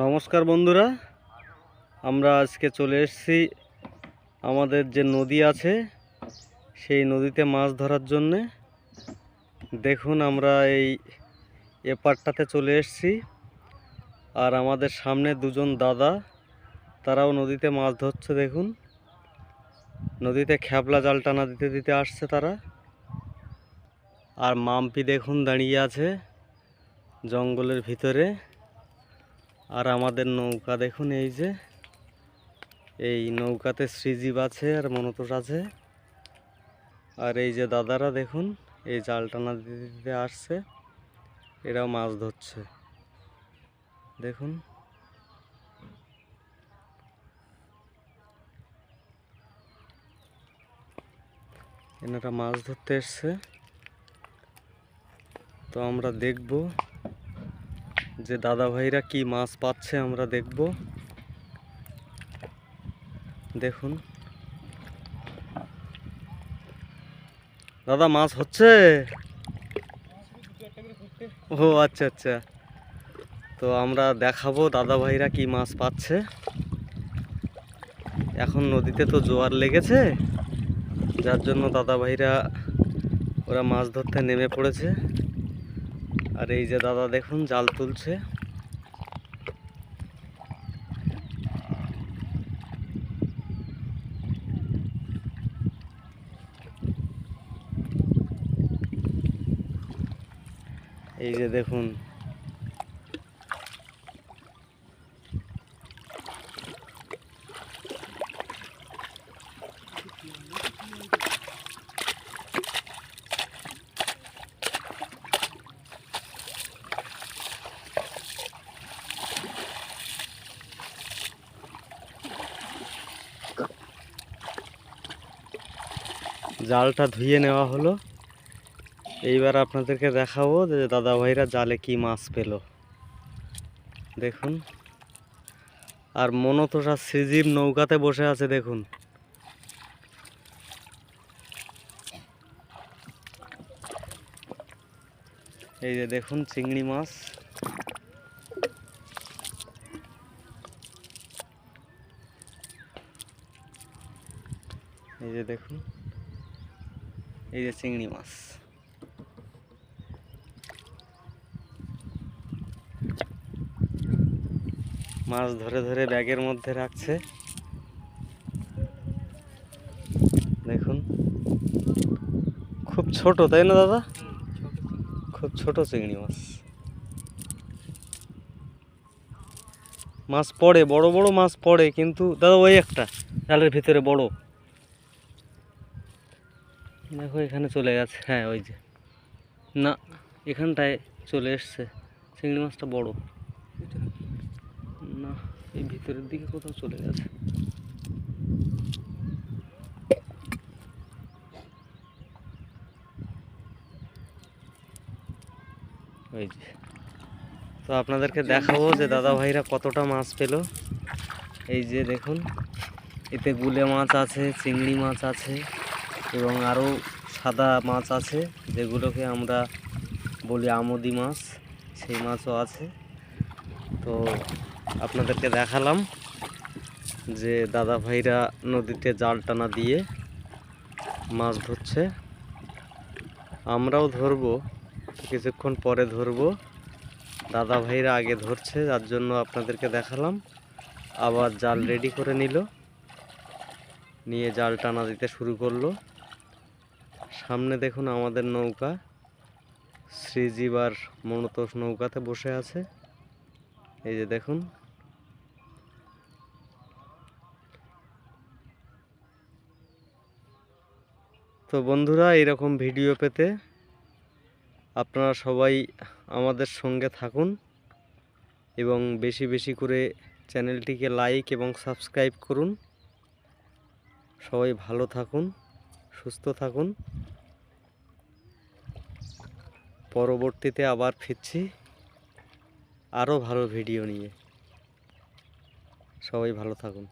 নমস্কার বন্ধুরা, আমরা আজকে চলে এসেছি আমাদের যে নদী আছে, সেই নদীতে মাছ ধরার জন্যে। দেখুন আমরা এই এপারটাতে চলে এসেছি, আর আমাদের সামনে দুজন দাদা, তারাও নদীতে মাছ ধরছে দেখুন। নদীতে খ্যাপলা জাল টানা দিতে দিতে আসছে তারা। আর মাম্পি দেখুন দাঁড়িয়ে আছে জঙ্গলের ভিতরে। আর আমাদের নৌকা দেখুন, এই যে, এই নৌকাতে শ্রীজীব আছে আর মনতোষ আছে। আর এই যে দাদারা দেখুন, এই জাল টানা দিতে দিতে আসছে, এরাও মাছ ধরছে। দেখুন। এনারা মাছ ধরতে এসছে। তো আমরা দেখব যে দাদা ভাইরা কি মাছ পাচ্ছে আমরা দেখব। দেখুন। দাদা, মাছ হচ্ছে? ও আচ্ছা আচ্ছা। তো আমরা দেখাবো দাদা ভাইরা কি মাছ পাচ্ছে। এখন নদীতে তো জোয়ার লেগেছে, যার জন্য দাদা ভাইরা ওরা মাছ ধরতে নেমে পড়েছে। আর এই যে দাদা দেখুন জাল তুলছে। এই যে দেখুন জালটা ধুয়ে নেওয়া হলো। এইবার আপনাদেরকে দেখাবো যে দাদা ভাইরা জালে কি মাছ পেল। দেখুন। আর মনতোষা সিজিম নৌকাতে বসে আছে, দেখুন। এই যে দেখুন চিংড়ি মাছ। এই যে দেখুন। এই যে চিংড়ি মাছ। মাছ ধরে ধরে ব্যাগের মধ্যে রাখছে। দেখুন। খুব ছোট, তাই না দাদা? খুব ছোট চিংড়ি মাছ। মাছ পড়ে, বড় বড় মাছ পড়ে, কিন্তু দাদা ওই একটা জালের ভিতরে বড়। দেখো, এখানে চলে গেছে। হ্যাঁ ওই যে। না, এখানটায় চলে এসছে। চিংড়ি মাছটা বড়। না, এই ভিতরের দিকে কোথাও চলে গেছে। ওই যে। তো আপনাদেরকে দেখাবো যে দাদা ভাইরা কতটা মাছ পেল। এই যে দেখুন, এতে গুলে মাছ আছে, চিংড়ি মাছ আছে। এবং আরও সাদা মাছ আছে, যেগুলোকে আমরা বলি আমদি মাছ। সেই মাছও আছে। তো আপনাদেরকে দেখালাম যে দাদা ভাইরা নদীতে জাল টানা দিয়ে মাছ ধরছে। আমরাও ধরবো, কিছুক্ষণ পরে ধরবো। দাদা ভাইরা আগে ধরছে, যার জন্য আপনাদেরকে দেখালাম। আবার জাল রেডি করে নিল। নিয়ে জাল টানা দিতে শুরু করল। সামনে দেখুন আমাদের নৌকা। শ্রীজীব আর মনতোষ নৌকাতে বসে আছে। এই যে দেখুন। তো বন্ধুরা এরকম ভিডিও পেতে আপনারা সবাই আমাদের সঙ্গে থাকুন এবং বেশি বেশি করে চ্যানেলটিকে লাইক এবং সাবস্ক্রাইব করুন। সবাই ভালো থাকুন। সুস্থ থাকুন। পরবর্তীতে আবার ফিরছি আরও ভালো ভিডিও নিয়ে। সবাই ভালো থাকুন।